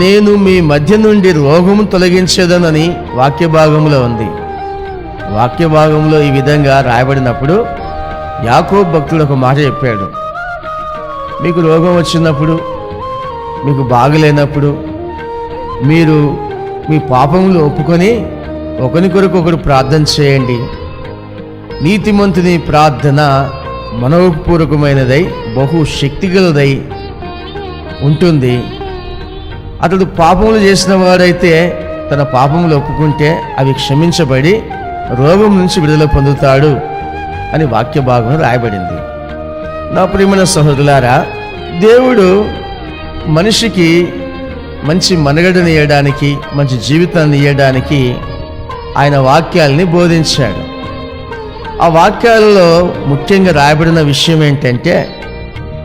నేను మీ మధ్య నుండి రోగము తొలగించేదనని వాక్య భాగంలో ఉంది. వాక్య భాగంలో ఈ విధంగా రాయబడినప్పుడు యాకో భక్తుడు ఒక మాట చెప్పాడు. మీకు రోగం వచ్చినప్పుడు మీకు బాగలేనప్పుడు మీరు మీ పాపములు ఒప్పుకొని ఒకరి కొరకు ఒకరు ప్రార్థన చేయండి. నీతిమంతుని ప్రార్థన మనోపూర్వకమైనదై బహు శక్తిగలదై ఉంటుంది. అతడు పాపములు చేసిన వాడైతే తన పాపములు ఒప్పుకుంటే అవి క్షమించబడి రోగం నుంచి విడుదల పొందుతాడు అని వాక్య భాగం రాయబడింది. నా ప్రియమైన సహోదరులారా దేవుడు మనిషికి మంచి మనగడని ఇవ్వడానికి మంచి జీవితాన్ని ఇవ్వడానికి ఆయన వాక్యాల్ని బోధించాడు. ఆ వాక్యాలలో ముఖ్యంగా రాయబడిన విషయం ఏంటంటే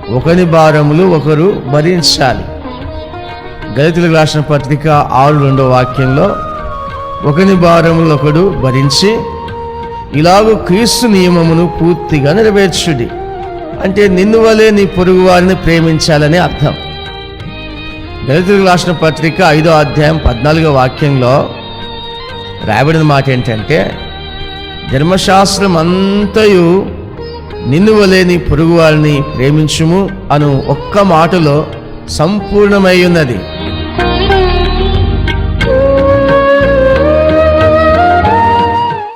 ఒకరి భారములు ఒకరు భరించాలి. గలితులకు రాసిన పత్రిక ఆరు రెండో వాక్యంలో ఒకని భారములు ఒకడు భరించి ఇలాగూ క్రీస్తు నియమమును పూర్తిగా నెరవేర్చుడి. అంటే నిన్ను వలె నీ పొరుగు వారిని ప్రేమించాలని అర్థం. దళితులకు రాసిన పత్రిక ఐదో అధ్యాయం పద్నాలుగో వాక్యంలో రాయబడిన మాట ఏంటంటే ధర్మశాస్త్రం అంతయు నిన్ను వలేని నీ పొరుగు వారిని ప్రేమించుము అను ఒక్క మాటలో సంపూర్ణమై ఉన్నది.